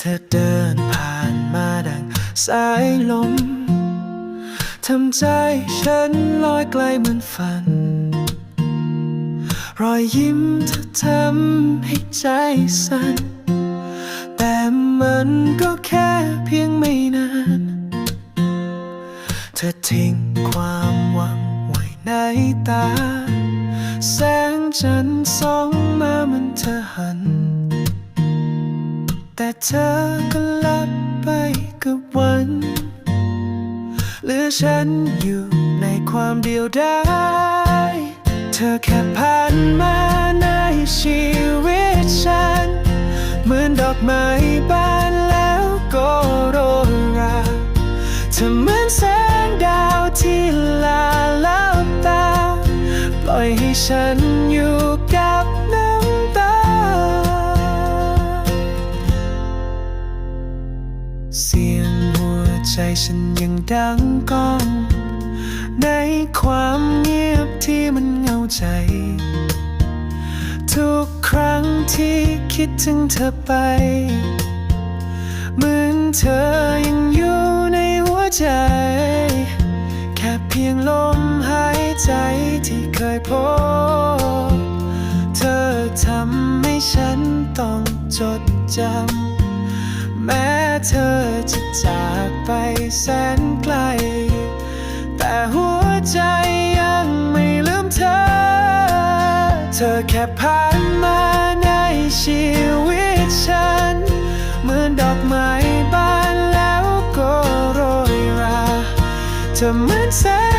ธอเดินผ่านมาดังสายลมทำใจฉันลอยไกลเหมือนฝัน รอยยิ้มเธอทำให้ใจสั่น แต่มันก็แค่เพียงไม่นาน เธอทิ้งความหวังไว้ในตา แสงจันทร์ส่องมามันเธอหัน แต่เธอก็ลับไปกับวันเหลือฉันอยู่ในความเดียวดายเธอแค่ผ่านมาในชีวิตฉัน เหมือนดอกไม้บานแล้วก็โรยราเธอเหมือนแสงดาวที่ลาลับตา ปล่อยให้ฉันอยู่ ฉันยังดังก้อง ในความเงียบที่มันเงาใจ ทุกครั้งที่คิดถึงเธอไป เหมือนเธอยังอยู่ในหัวใจ แค่เพียงลมหายใจที่เคยพบ เธอทำให้ฉันต้องจดจำ แม้เธอจะจากไปแสนไกล แต่หัวใจยังไม่ลืมเธอ เธอแค่ผ่านมาในชีวิตฉัน เหมือนดอกไม้บานแล้วก็โรยรา เธอเหมือนแสง